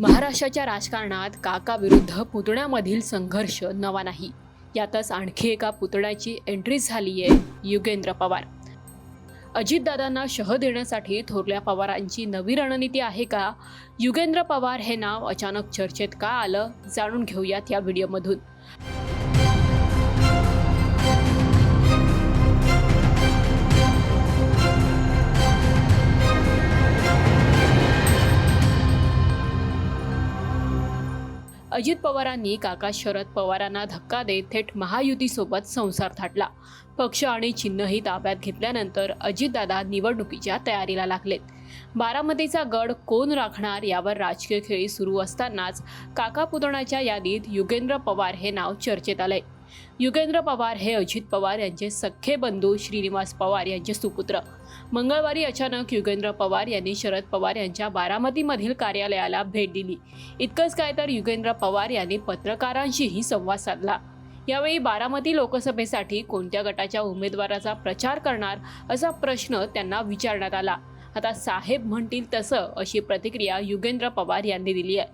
महाराष्ट्राच्या राजकारणात काका विरुद्ध पुतण्यामधील संघर्ष नवा नाही. यातच आणखी एका पुतण्याची एंट्री झाली आहे युगेंद्र पवार. अजितदादांना शह देण्यासाठी थोरल्या पवारांची नवी रणनीती आहे का? युगेंद्र पवार हे नाव अचानक चर्चेत का आलं? जाणून घेऊयात या व्हिडिओमधून. अजित पवारांनी काका शरद पवारांना धक्का देत थेट महायुतीसोबत संसार थाटला. पक्ष आणि चिन्हही ताब्यात घेतल्यानंतर अजितदादा निवडणुकीच्या तयारीला लागलेत. बारामतीचा गड कोण राखणार यावर राजकीय खेळी सुरू असतानाच काका पुतण्याच्या यादीत युगेंद्र पवार हे नाव चर्चेत आलंय. युगेंद्र पवार हे अजित पवार यांचे सख्खे बंधू श्रीनिवास पवार यांचे सुपुत्र. मंगळवारी अचानक युगेंद्र पवार यांनी शरद पवार यांच्या बारामतीमधील कार्यालयाला भेट दिली. इतकंच काय तर युगेंद्र पवार यांनी पत्रकारांशीही संवाद साधला. यावेळी बारामती लोकसभेसाठी कोणत्या गटाच्या उमेदवाराचा प्रचार करणार असा प्रश्न त्यांना विचारण्यात आला. आता साहेब म्हणतील तसं अशी प्रतिक्रिया युगेंद्र पवार यांनी दिली आहे.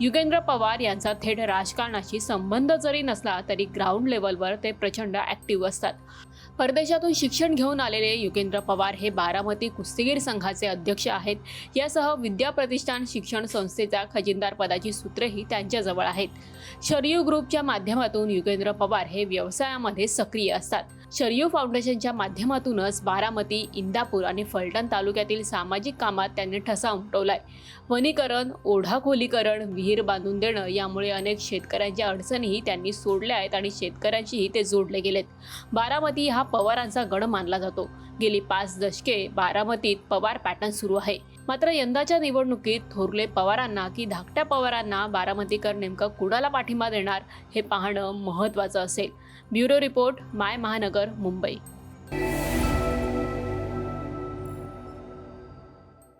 युगेंद्र पवार यांचा थेट राजकारणाशी संबंध जरी नसला तरी ग्राउंड लेवलवर ते प्रचंड ॲक्टिव्ह असतात. परदेशातून शिक्षण घेऊन आलेले युकेंद्र पवार हे बारामती कुस्तीगीर संघाचे अध्यक्ष आहेत. यासह विद्या प्रतिष्ठान शिक्षण संस्थेच्या खजिनदार पदाची सूत्रेही त्यांच्याजवळ आहेत. शरयू ग्रुपच्या माध्यमातून युगेंद्र पवार हे व्यवसायामध्ये सक्रिय असतात. शरयू फाउंडेशनच्या माध्यमातूनच बारामती इंदापूर आणि फलटण तालुक्यातील सामाजिक कामात त्यांनी ठसा उमटवलाय. वनीकरण ओढा खोलीकरण विहीर बांधून देणं यामुळे अनेक शेतकऱ्यांच्या अडचणीही त्यांनी सोडल्या आहेत आणि शेतकऱ्यांशीही ते जोडले गेलेत. बारामती हा पवारांचा गड मानला जातो. गेली पाच दशके बारामतीत पवार पॅटर्न सुरू आहे. मात्र यंदाच्या निवडणुकीत थोरले पवारांना की धाकट्या पवारांना बारामतीकर नेमकं कुणाला पाठिंबा देणार हे पाहणं महत्त्वाचं असेल. ब्युरो रिपोर्ट माय महानगर मुंबई.